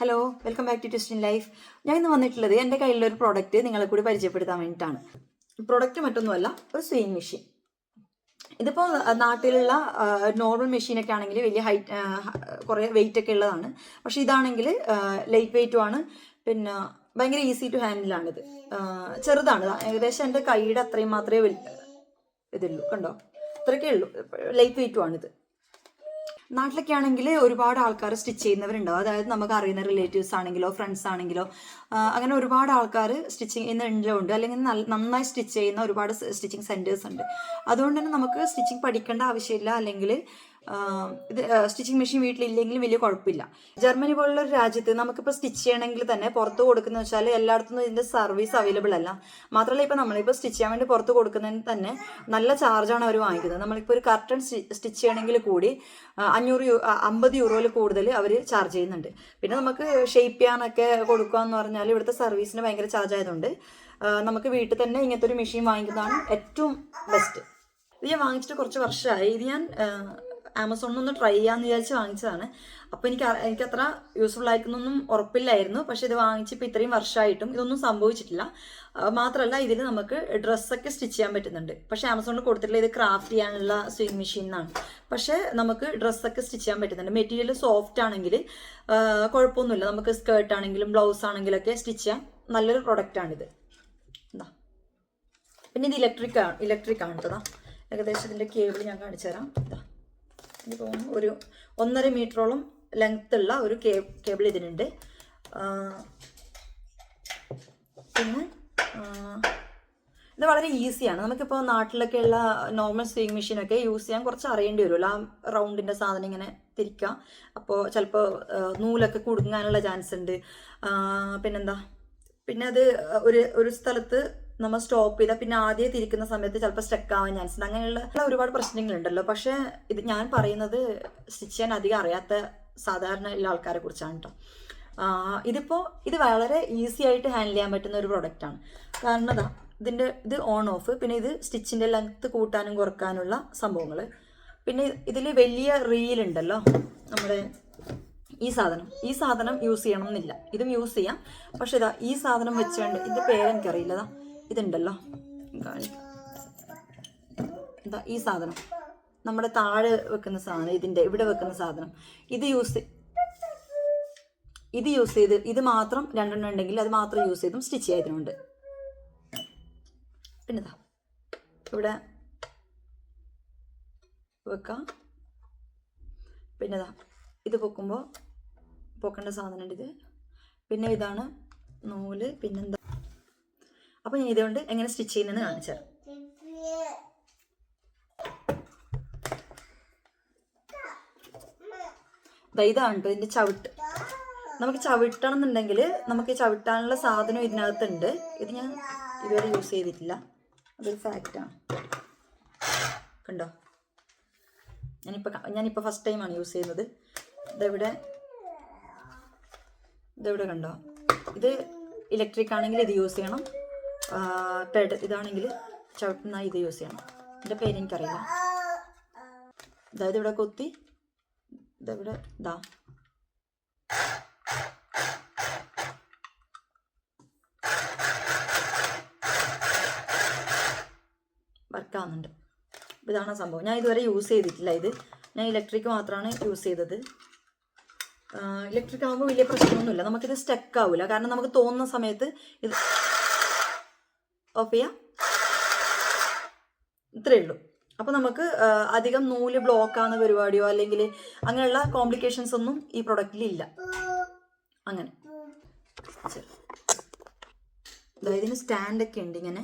Hello welcome back to twist in life ഞാൻ ഇന്ന് വന്നിട്ടുള്ളത് എന്റെ കയ്യിലൊരു പ്രോഡക്റ്റ് നിങ്ങളെ കൂടി പരിചയപ്പെടുത്താൻ വേണ്ടിയിട്ടാണ്. പ്രോഡക്റ്റ് മറ്റൊന്നുമല്ല ഒരു സ്വിങ് മെഷീൻ ഇതിപ്പോൾ നാട്ടിലുള്ള നോർമൽ മെഷീനൊക്കെ ആണെങ്കിൽ വലിയ ഹൈറ്റ് കുറേ വെയിറ്റ് ഒക്കെ ഉള്ളതാണ്. പക്ഷെ ഇതാണെങ്കിൽ ലൈറ്റ് വെയിറ്റും ആണ്. പിന്നെ ഭയങ്കര ഈസി ടു ഹാൻഡിലാണിത് ചെറുതാണ്. ഏകദേശം എന്റെ കൈയുടെ അത്രയും മാത്രമേ ഇതുള്ളൂ. കണ്ടോ? അത്രയൊക്കെ ഉള്ളൂ. ലൈറ്റ് വെയിറ്റും ആണിത്. നാട്ടിലൊക്കെ ആണെങ്കിൽ ഒരുപാട് ആൾക്കാർ സ്റ്റിച്ച് ചെയ്യുന്നവരുണ്ടാവും. അതായത് നമുക്ക് അറിയുന്ന റിലേറ്റീവ്സ് ആണെങ്കിലോ ഫ്രണ്ട്സ് ആണെങ്കിലോ അങ്ങനെ ഒരുപാട് ആൾക്കാർ സ്റ്റിച്ചിങ് ചെയ്യുന്ന ഉണ്ട് അല്ലെങ്കിൽ നന്നായി സ്റ്റിച്ച് ചെയ്യുന്ന ഒരുപാട് സ്റ്റിച്ചിങ് സെന്റേഴ്സ് ഉണ്ട്. അതുകൊണ്ട് തന്നെ നമുക്ക് സ്റ്റിച്ചിങ് പഠിക്കേണ്ട ആവശ്യമില്ല. അല്ലെങ്കിൽ ഇത് സ്റ്റിച്ചിങ് മെഷീൻ വീട്ടിലില്ലെങ്കിലും വലിയ കുഴപ്പമില്ല. ജർമ്മനി പോലുള്ള ഒരു രാജ്യത്ത് നമുക്കിപ്പോൾ സ്റ്റിച്ച് ചെയ്യണമെങ്കിൽ തന്നെ പുറത്ത് കൊടുക്കുന്ന വെച്ചാൽ എല്ലായിടത്തും ഇതിന്റെ സർവീസ് അവൈലബിൾ അല്ല. മാത്രമല്ല ഇപ്പോൾ നമ്മളിപ്പോൾ സ്റ്റിച്ച് ചെയ്യാൻ വേണ്ടി പുറത്ത് കൊടുക്കുന്നതിന് തന്നെ നല്ല ചാർജാണ് അവർ വാങ്ങിക്കുന്നത്. നമ്മളിപ്പോൾ ഒരു കർട്ടൺ സ്റ്റിച്ച് ചെയ്യണമെങ്കിൽ കൂടി അഞ്ഞൂറ് യൂ അമ്പത് യൂറോയിൽ കൂടുതൽ അവർ ചാർജ് ചെയ്യുന്നുണ്ട്. പിന്നെ നമുക്ക് ഷേപ്പ് ചെയ്യാനൊക്കെ കൊടുക്കുക എന്ന് പറഞ്ഞാൽ ഇവിടുത്തെ സർവീസിന് ഭയങ്കര ചാർജ് ആയതുകൊണ്ട് നമുക്ക് വീട്ടിൽ തന്നെ ഇങ്ങനത്തെ ഒരു മെഷീൻ വാങ്ങിക്കുന്നതാണ് ഏറ്റവും ബെസ്റ്റ് ഇത് ഞാൻ വാങ്ങിച്ചിട്ട് കുറച്ച് വർഷമായി. ഇത് ഞാൻ ആമസോണിൽ ഒന്ന് ട്രൈ ചെയ്യാന്ന് വിചാരിച്ച് വാങ്ങിച്ചതാണ്. അപ്പോൾ എനിക്ക് എനിക്ക് അത്ര യൂസ്ഫുൾ ആയിരിക്കുന്നൊന്നും ഉറപ്പില്ലായിരുന്നു. പക്ഷേ ഇത് വാങ്ങിച്ചിപ്പോൾ ഇത്രയും വർഷമായിട്ടും ഇതൊന്നും സംഭവിച്ചിട്ടില്ല. മാത്രമല്ല ഇതിൽ നമുക്ക് ഡ്രസ്സൊക്കെ സ്റ്റിച്ച് ചെയ്യാൻ പറ്റുന്നുണ്ട്. പക്ഷേ ആമസോണിൽ കൊടുത്തിട്ടുള്ള ഇത് ക്രാഫ്റ്റ് ചെയ്യാനുള്ള സ്വിംഗ് മെഷീൻ എന്നാണ് പക്ഷേ നമുക്ക് ഡ്രസ്സൊക്കെ സ്റ്റിച്ച് ചെയ്യാൻ പറ്റുന്നുണ്ട്. മെറ്റീരിയൽ സോഫ്റ്റ് ആണെങ്കിൽ കുഴപ്പമൊന്നുമില്ല. നമുക്ക് സ്കേർട്ട് ആണെങ്കിലും ബ്ലൗസ് ആണെങ്കിലും ഒക്കെ സ്റ്റിച്ച് ചെയ്യാൻ നല്ലൊരു പ്രൊഡക്റ്റാണിത് എന്താ പിന്നെ ഇത് ഇലക്ട്രിക് ആണ് ഇലക്ട്രിക് ആണ് കേട്ടോ. ഏകദേശം ഇതിന്റെ കേബിൾ ഞാൻ കാണിച്ചു തരാം എനിക്ക് തോന്നുന്നു ഒരു ഒന്നര മീറ്ററോളം ലെങ്ത് ഉള്ള ഒരു കേ കേബിൾ ഇതിനുണ്ട്. പിന്നെ ഇത് വളരെ ഈസിയാണ്. നമുക്കിപ്പോൾ നാട്ടിലൊക്കെയുള്ള നോർമൽ സ്വിങ് മെഷീനൊക്കെ യൂസ് ചെയ്യാൻ കുറച്ച് അറിയേണ്ടി വരുമല്ലോ. ആ റൗണ്ടിന്റെ സാധനം ഇങ്ങനെ തിരിക്കുക അപ്പോൾ ചിലപ്പോൾ നൂലൊക്കെ കുടുങ്ങാനുള്ള ചാൻസ് ഉണ്ട് പിന്നെന്താ? പിന്നെ അത് ഒരു ഒരു സ്ഥലത്ത് നമ്മൾ സ്റ്റോപ്പ് ചെയ്താൽ പിന്നെ ആദ്യം തിരിക്കുന്ന സമയത്ത് ചിലപ്പോൾ സ്റ്റക്ക് ആവാൻ ചാൻസ് ഉണ്ട്. അങ്ങനെയുള്ള ഒരുപാട് പ്രശ്നങ്ങളുണ്ടല്ലോ. പക്ഷേ ഇത് ഞാൻ പറയുന്നത് സ്റ്റിച്ച് ചെയ്യാൻ അധികം അറിയാത്ത സാധാരണ ഉള്ള ആൾക്കാരെ കുറിച്ചാണ് കേട്ടോ ഇതിപ്പോൾ ഇത് വളരെ ഈസി ആയിട്ട് ഹാൻഡിൽ ചെയ്യാൻ പറ്റുന്ന ഒരു പ്രൊഡക്റ്റാണ് കാരണം അതാ ഇതിന്റെ ഇത് ഓൺ ഓഫ് പിന്നെ ഇത് സ്റ്റിച്ചിന്റെ ലെങ്ത്ത് കൂട്ടാനും കുറക്കാനുള്ള സംഭവങ്ങൾ. പിന്നെ ഇതിൽ വലിയ റീൽ ഉണ്ടല്ലോ നമ്മുടെ ഈ സാധനം. ഈ സാധനം യൂസ് ചെയ്യണം എന്നില്ല. ഇതും യൂസ് ചെയ്യാം. പക്ഷേ ഇതാ ഈ സാധനം വെച്ചുകൊണ്ട് ഇതിന്റെ പേര് എനിക്കറിയില്ല ഇതാ ഇതുണ്ടല്ലോ. ഇതാ ഈ സാധനം. നമ്മുടെ താഴെ വെക്കുന്ന സാധനം ഇതിന്റെ ഇവിടെ വെക്കുന്ന സാധനം. ഇത് യൂസ് ഇത് യൂസ് ചെയ്ത് ഇത് മാത്രം രണ്ടെണ്ണം ഉണ്ടെങ്കിൽ അത് മാത്രം യൂസ് ചെയ്തും സ്റ്റിച്ച് ചെയ്തിട്ടുണ്ട്. പിന്നെ ഇവിടെ വെക്കാം. പിന്നെതാ ഇത്. പൊക്കുമ്പോൾ പൊക്കേണ്ട സാധനമുണ്ട് ഇത്. പിന്നെ ഇതാണ് നൂൽ. പിന്നെന്താ? അപ്പോൾ ഞാൻ ഇതുകൊണ്ട് എങ്ങനെ സ്റ്റിച്ച് ചെയ്യുന്നതെന്ന് കാണിച്ചു തരാം. ഇതാണ് കേട്ടോ ഇതിന്റെ ചവിട്ട്. നമുക്ക് ചവിട്ടണം എന്നുണ്ടെങ്കിൽ നമുക്ക് ചവിട്ടാനുള്ള സാധനം ഇതിനകത്തുണ്ട്. ഇത് ഞാൻ ഇതുവരെ യൂസ് ചെയ്തിട്ടില്ല. അതൊരു ഫാക്റ്റാണ് കണ്ടോ? ഞാനിപ്പോൾ ഞാനിപ്പോൾ ഫസ്റ്റ് ടൈമാണ് യൂസ് ചെയ്യുന്നത്. ഇതെവിടെ? ഇതെവിടെ കണ്ടോ? ഇത് ഇലക്ട്രിക് ആണെങ്കിൽ ഇത് യൂസ് ചെയ്യണം. പെഡ് ഇതാണെങ്കിൽ ചവിട്ടുന്ന ഇത് യൂസ് ചെയ്യണം. എന്റെ പേര് എനിക്കറിയില്ല. അതായത് ഇവിടെ കൊത്തി. ഇതവിടെ ഇതാ വർക്കാവുന്നുണ്ട് ഇതാണ് സംഭവം. ഞാൻ ഇതുവരെ യൂസ് ചെയ്തിട്ടില്ല ഇത്. ഞാൻ ഇലക്ട്രിക് മാത്രമാണ് യൂസ് ചെയ്തത്. ഇലക്ട്രിക് ആകുമ്പോൾ വലിയ പ്രശ്നമൊന്നുമില്ല. നമുക്കിത് സ്റ്റക്ക് ആവില്ല കാരണം നമുക്ക് തോന്നുന്ന സമയത്ത് ഇത് ഓഫ് ചെയ്യാം. ഇത്രയേ ഉള്ളൂ. അപ്പോൾ നമുക്ക് അധികം നൂൽ ബ്ലോക്ക് ആവുന്ന പരിപാടിയോ അല്ലെങ്കിൽ അങ്ങനെയുള്ള കോംപ്ലിക്കേഷൻസ് ഒന്നും ഈ പ്രൊഡക്റ്റിൽ ഇല്ല. അങ്ങനെ. അതായത് സ്റ്റാൻഡൊക്കെ ഉണ്ട് ഇങ്ങനെ.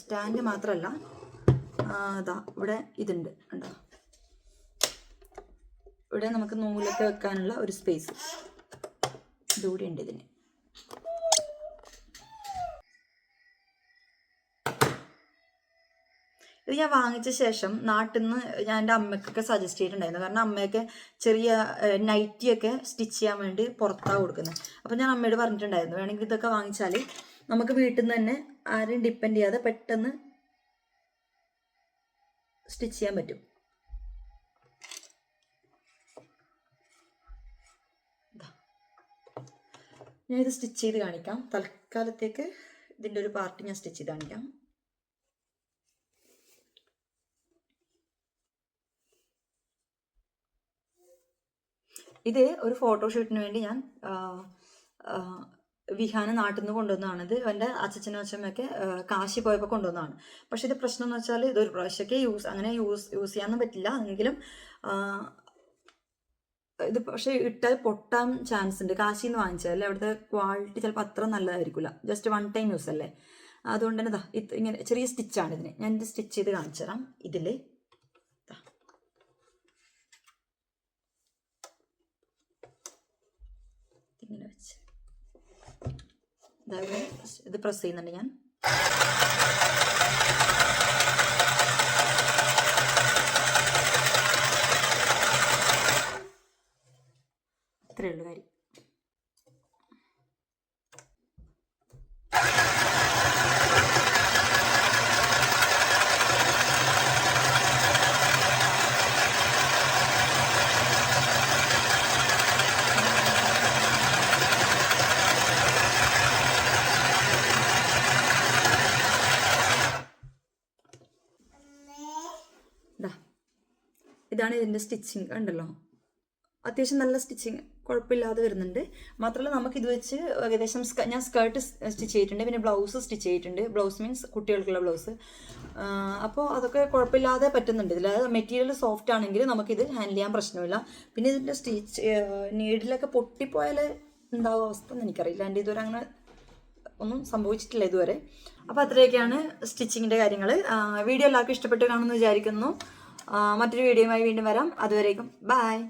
സ്റ്റാൻഡ് മാത്രമല്ല അതാ ഇവിടെ ഇതുണ്ട്. ഉണ്ടോ ഇവിടെ നമുക്ക് നൂലൊക്കെ വെക്കാനുള്ള ഒരു സ്പേസ് ഇതുകൂടി ഉണ്ട് ഇതിന്. ഇത് ഞാൻ വാങ്ങിച്ച ശേഷം നാട്ടിൽ നിന്ന് ഞാൻ എന്റെ അമ്മയ്ക്കൊക്കെ സജസ്റ്റ് ചെയ്തിട്ടുണ്ടായിരുന്നു. കാരണം അമ്മയൊക്കെ ചെറിയ നൈറ്റിയൊക്കെ സ്റ്റിച്ച് ചെയ്യാൻ വേണ്ടി പുറത്താണ് കൊടുക്കുന്നത് അപ്പോൾ ഞാൻ അമ്മയോട് പറഞ്ഞിട്ടുണ്ടായിരുന്നു വേണമെങ്കിൽ ഇതൊക്കെ വാങ്ങിച്ചാൽ നമുക്ക് വീട്ടിൽ നിന്ന് തന്നെ ആരെയും ഡിപ്പെൻഡ് ചെയ്യാതെ പെട്ടെന്ന് സ്റ്റിച്ച് ചെയ്യാൻ പറ്റും. ഞാൻ ഇത് സ്റ്റിച്ച് ചെയ്ത് കാണിക്കാം. തൽക്കാലത്തേക്ക് ഇതിന്റെ ഒരു പാർട്ട് ഞാൻ സ്റ്റിച്ച് ചെയ്ത് കാണിക്കാം. ഇത് ഒരു ഫോട്ടോഷൂട്ടിന് വേണ്ടി ഞാൻ വിഹാന നാട്ടിൽ നിന്ന് കൊണ്ടുവന്നതാണ്. ഇത് എന്റെ അച്ഛനും അച്ഛമ്മയൊക്കെ കാശി പോയപ്പോൾ കൊണ്ടുവന്നതാണ്. പക്ഷെ ഇത് പ്രശ്നം എന്ന് വെച്ചാൽ ഇതൊരു പ്രാവശ്യമൊക്കെ യൂസ് അങ്ങനെ യൂസ് യൂസ് ചെയ്യാനൊന്നും പറ്റില്ല. എങ്കിലും ഇത് പക്ഷേ ഇട്ടാൽ പൊട്ടാൻ ചാൻസ് ഉണ്ട്. കാശിയിൽ നിന്ന് വാങ്ങിച്ചാൽ അവിടുത്തെ ക്വാളിറ്റി ചിലപ്പോൾ അത്ര നല്ലതായിരിക്കില്ല. ജസ്റ്റ് വൺ ടൈം യൂസ് അല്ലേ? അതുകൊണ്ട് തന്നെ ഇങ്ങനെ ചെറിയ സ്റ്റിച്ചാണ് ഇതിന്. ഞാൻ ഇത് സ്റ്റിച്ച് ചെയ്ത് കാണിച്ചു തരാം ഇതിൽ ഇങ്ങനെ വെച്ച് ഇതായത് ഇത് പ്രസ് ചെയ്യുന്നുണ്ട് ഞാൻ. ഇത്രയേ ഉള്ളൂ കാര്യം ഇതാ ഇതാണ് ഇതിന്റെ സ്റ്റിച്ചിങ് ഉണ്ടല്ലോ അത്യാവശ്യം നല്ല സ്റ്റിച്ചിങ് കുഴപ്പമില്ലാതെ വരുന്നുണ്ട്. മാത്രമല്ല നമുക്ക് ഇത് വെച്ച് ഏകദേശം ഞാൻ സ്കേർട്ട് സ്റ്റിച്ച് ചെയ്തിട്ടുണ്ട്. പിന്നെ ബ്ലൗസ് സ്റ്റിച്ച് ചെയ്തിട്ടുണ്ട്. ബ്ലൗസ് മീൻസ് കുട്ടികൾക്കുള്ള ബ്ലൗസ് അപ്പോൾ അതൊക്കെ കുഴപ്പമില്ലാതെ പറ്റുന്നുണ്ട്. ഇതിൽ മെറ്റീരിയൽ സോഫ്റ്റ് ആണെങ്കിൽ നമുക്കിത് ഹാൻഡിൽ ചെയ്യാൻ പ്രശ്നമില്ല. പിന്നെ ഇതിന്റെ സ്റ്റിച്ച് നീഡിലൊക്കെ പൊട്ടിപ്പോയാൽ എന്താവും അവസ്ഥ എന്ന് എനിക്കറിയില്ല. എന്റെ ഇതുവരെ അങ്ങനെ ഒന്നും സംഭവിച്ചിട്ടില്ല ഇതുവരെ. അപ്പോൾ അത്രയൊക്കെയാണ് സ്റ്റിച്ചിങ്ങിന്റെ കാര്യങ്ങൾ വീഡിയോ എല്ലാവർക്കും ഇഷ്ടപ്പെട്ട് കാണുമെന്ന് വിചാരിക്കുന്നു. മറ്റൊരു വീഡിയോയുമായി വീണ്ടും വരാം. അതുവരേക്കും. ബായ്